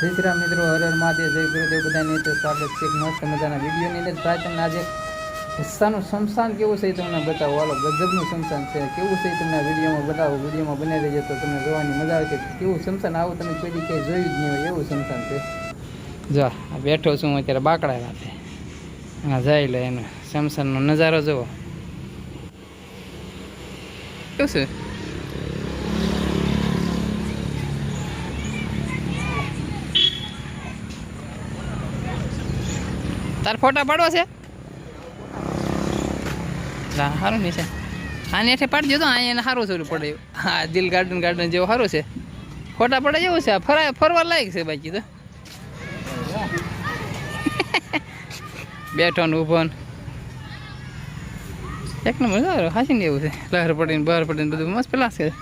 જય શ્રી રામ મિત્રો, હર હર મહાદેવ, જય ગુરુદેવ બધાની તો સ્વાગત છે મસ્ત મજાના વિડીયોની અંદર. ભાઈ તમને આજે હિસ્સાનું શમશાન કેવું છે તમને બતાવો. હાલો, ગજબનું શમશાન છે. કેવું છે તમને વિડીયોમાં બતાવો. વિડીયોમાં બનાવી દેજો તો તમને જોવાની મજા આવે છે કેવું શમશાન? આવું તમે કોઈ ક્યાંય જોયું જ નહીં હોય, એવું શમશાન છે. જો બેઠો છું હું અત્યારે બાકડા રાતે હા જઈ લે એનો શમશાનનો નજારો જુઓ કેવું છે? તાર ફોટા પાડવા છે? સારું નહીં છે. આની એઠે પાડજો તો અહીંયા એને સારું થોડું પડે. હા, દિલ ગાર્ડન ગાર્ડન જેવું સારું છે. ફોટા પડે જેવું છે ફરા, ફરવા લાયક છે બાકી તો. બેઠો ને ઊભો ને. એક નંબર સારું હાસીને એવું છે. લહેર પડીને, બહાર પડીને બધું મસ્ત પેલા છે.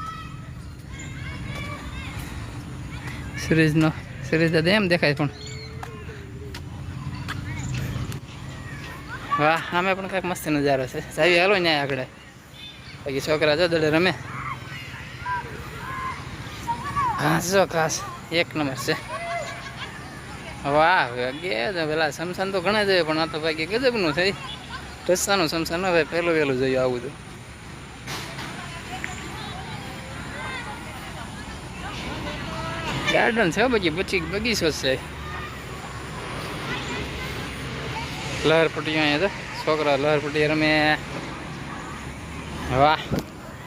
સિરીઝનો, સિરીઝ દાદા એમ દેખાય પણ. વાહ, આમે પણ કાંઈક મસ્ત નજારો છે. સાહેબ હાલો ન્યાય આગળ. બાકી છોકરા જો દડે રમે. હા, જો ખાસ, એક નંબર છે. વાહ, વાગે પેલા સમસાન તો ઘણા જોઈએ પણ આ તો ભાઈ ગજબનું થઈ રસ્તાનું સમસાન હવે પહેલું વહેલું જોયું આવું તો. ગાર્ડન છે પછી પછી બગીચો જ છે લહરપટ્ટીઓ અહીંયા છે. છોકરા લહરપટ્ટી રમે. વાહ.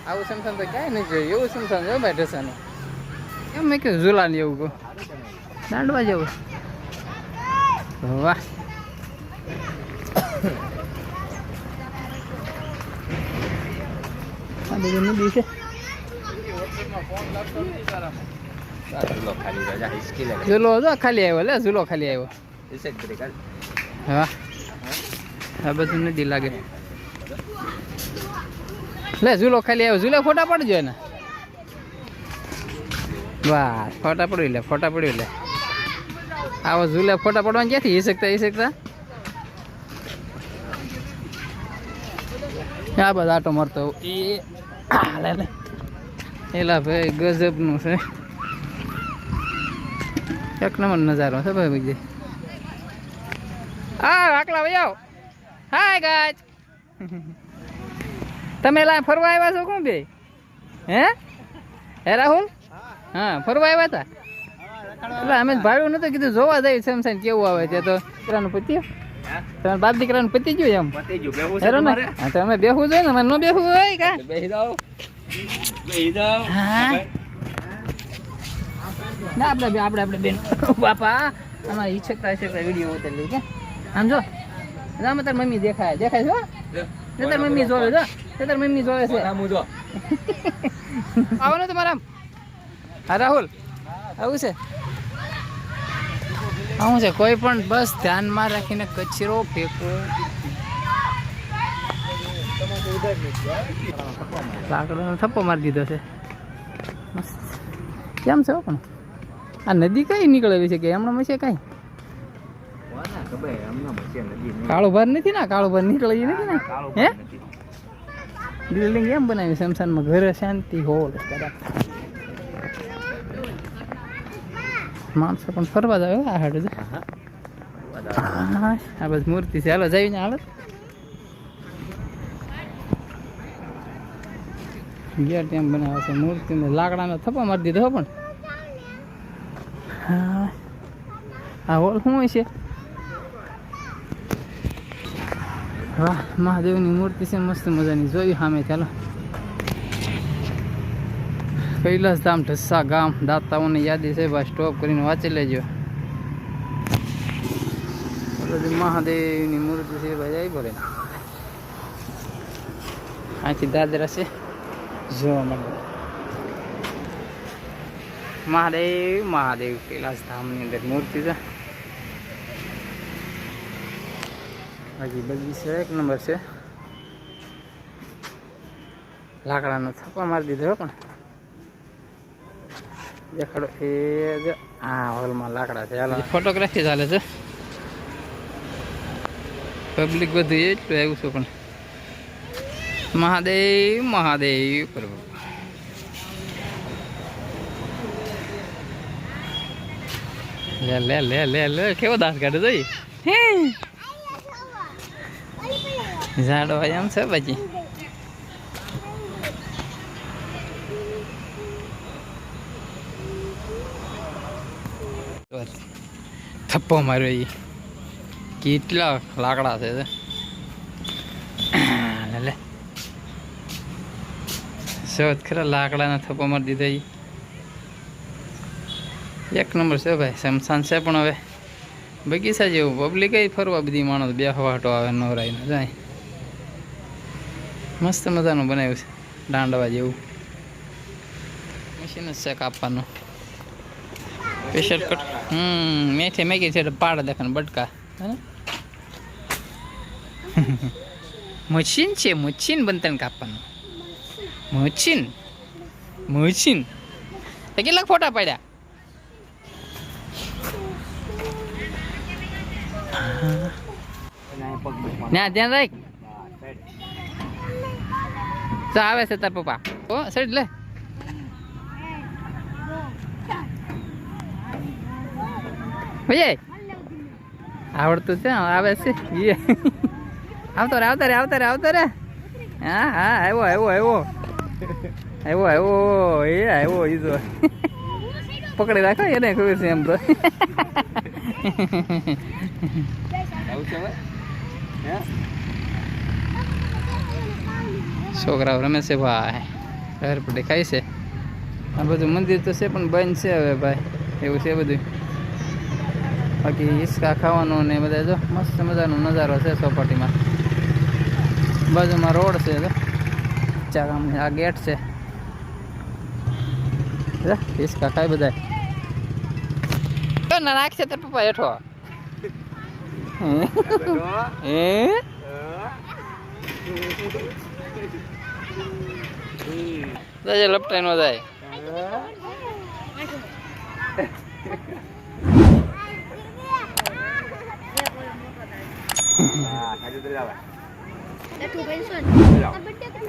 આવું સમસાન તો ક્યાંય નહીં જોયું. એવું સમસાન જો ભાઈ ઢસાનું. એમ મેં કહ્યું ઝુલા ને એવું કહું? દાંડવા જેવું. વાહ. નદી ઝૂલો હતો ખાલી આવ્યો લે ઝૂલો ખાલી આવ્યો. હા આ બધું નદી લાગે. લે, ઝૂલો ખાલી આવ્યો. ઝૂલે ફોટા પડજો એને. વાહ, ફોટા પડ્યું લે, ફોટા પડ્યું લે. આવો ઝૂલે ફોટા પડવાનું ક્યાંથી? એ શકતા એ શકતા આ બધા આટો મારતો. એ એલા ભાઈ ગજબનું છે. એક નંબર નજારો છે ભાઈ બીજે. હા આકલા ભાઈ આવો. હાય ગાજ તમે લા ફરવા આવ્યા છો કોણ બે? હે? હે રાહુલ? હા ફરવા આવ્યા હતા એટલે અમે ભાડું નતું કીધું જોવા જાય સમસાન કેવું આવે છે. તો દીકરાનું પત્યું તમારે બાપ દીકરાનું પતી ગયું એમ? હેરો ને? હા તો અમે બેહવું જોઈએ ને અમારે ન બેહું હોય કા? હા. ના આપણે બે- આપણે આપણે બેન. બાપા અમારી ઈચ્છકતા છે વીડિયો ઉતરી કે? આમ જો. આમાં તાર મમ્મી દેખાય. દેખાય છે? તે તાર મમ્મી જોવે જો તે તાર મમ્મી જોવે છે. આવો ને તમારા આમ. હા રાહુલ. આવું છે? આવું છે? કોઈ પણ બસ ધ્યાનમાં રાખીને કચરો ફેંકો. લાકડાનો થપ્પો મારી દીધો છે. મસ્ત. કેમ છે પણ? આ નદી કઈ નીકળેલી છે કે? હમણાં છે કઈ? કાળો ભાર નથી ને? કાળો ભાર નીકળી નથી ને? હે? બિલ્ડિંગ એમ બનાવી શમશાનમાં ઘરે શાંતિ હોલ માણસો પણ ફરવા જાય આ હાડે. આ બસ મૂર્તિ છે. હાલો જઈને હાલો. ગેર એમ બનાવે છે મૂર્તિ લાકડાનો થપ્પા મારી દીધો પણ. હા. આ હોલ શું હોય છે? વાહ, મહાદેવની મૂર્તિ છે, મસ્ત મજાની. જોયું સામે, ચાલો. કૈલાસ ધામ ઢસ્સા ગામ, દાતાઓની યાદી છે, ભાઈ સ્ટોપ કરીને વાંચી લેજો. મહાદેવની મૂર્તિ છે, ભાઈ, આવી બોલે. અહીંથી દાદરા છે, જોવા મળે મહાદેવ મહાદેવ કૈલાસ ધામની અંદર મૂર્તિ છે. બાકી બગીચો એક નંબર છે. લાકડાનો થપ્પા મારી દીધો હો પણ. દેખાડો એ જ આ હોલમાં લાકડા છે. હાલો. ફોટોગ્રાફી ચાલે છે. પબ્લિક બધું એટલું આવ્યું છે પણ. મહાદેવ મહાદેવ પ્રભુ. લે લે લે લે લે કેવો દાસ કાઢે જોઈ ઝાડો એમ છે પછી થપ્પો માર્યો એ કેટલા લાકડા છે. લે લે ખરા લાકડાના થપ્પો મારી દીધા એ એક નંબર છે ભાઈ શમશાન છે પણ હવે બગીચા જેવું પબ્લિક ફરવા બધી માણસ બે હવાટો આવે નવરાઈને જાય મસ્ત મજાનું બનાવ્યું છે દાંડવા જેવું. મશીન જ છે કાપવાનું. પ્રેશર કટ હમ મેથી મેગી છે પાડ દેખાને બટકા? મશીન છે મશીન બનતા કાપવાનું. મશીન મશીન તે કેટલાક ફોટા પાડ્યા? ના ધ્યાન રાખ. તો આવે છે તાર પપ્પા. ઓ સાઈડ લે. ભૈયા આવડતું છે, આવે છે. ઈ. આવતો રે આવતો રે, આવતા રે, આવતો રે. હા હા, આવ્યો આવ્યો આવ્યો. આવ્યો આવ્યો, એ, આવ્યો ઈજો તો. પકડી રાખો, એને ખબર છે એમ તો. છોકરાઓ રમે છે ભાઈ ઘર પડે ખાય છે. આ બધું મંદિર તો છે પણ બંધ છે હવે ભાઈ. એવું છે બધું. બાકી હિસ્કા ખાવાનું ને બધા જો મસ્ત મજાનો નજારો છે ચોપાટીમાં બાજુમાં રોડ છે જો. ચા ગામની આ ગેટ છે. હિસકા ખાય બધા. ના નાખશે તાર પપ્પા હેઠો. હે. જજે લપટાઈ નો જાય. Tak benda kena.